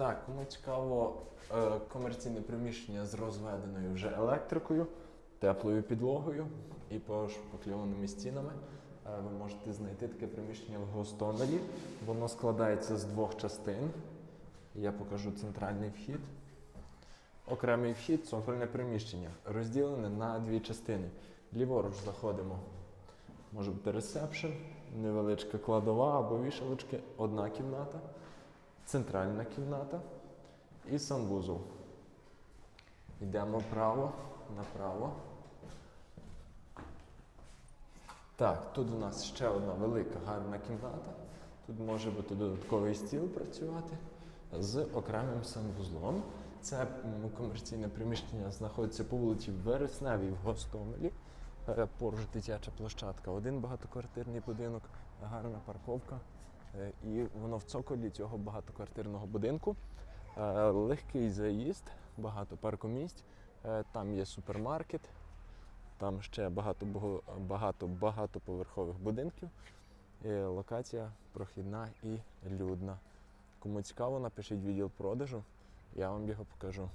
Так, кому цікаво е, комерційне приміщення з розведеною вже електрикою, теплою підлогою і пошпакльованими стінами. Е, Ви можете знайти таке приміщення в Гостомелі. Воно складається з двох частин. Я покажу центральний вхід. Окремий вхід, цокольне приміщення, розділене на дві частини. Ліворуч заходимо. Може бути ресепшн, невеличка кладова або вішалочки, одна кімната, центральна кімната і санвузол. Йдемо вправо, направо. Так, тут у нас ще одна велика гарна кімната. Тут може бути додатковий стіл працювати з окремим санвузлом. Це комерційне приміщення знаходиться по вулиці Вересневій в Гостомелі. Е, Поруч дитяча площадка, один багатоквартирний будинок, гарна парковка. Е, І воно в цоколі цього багатоквартирного будинку. Е, Легкий заїзд, багато паркомісць. Е, Там є супермаркет, там ще багато багато багатоповерхових будинків. Локація прохідна і людна. Кому цікаво, напишіть відділ продажу, я вам його покажу.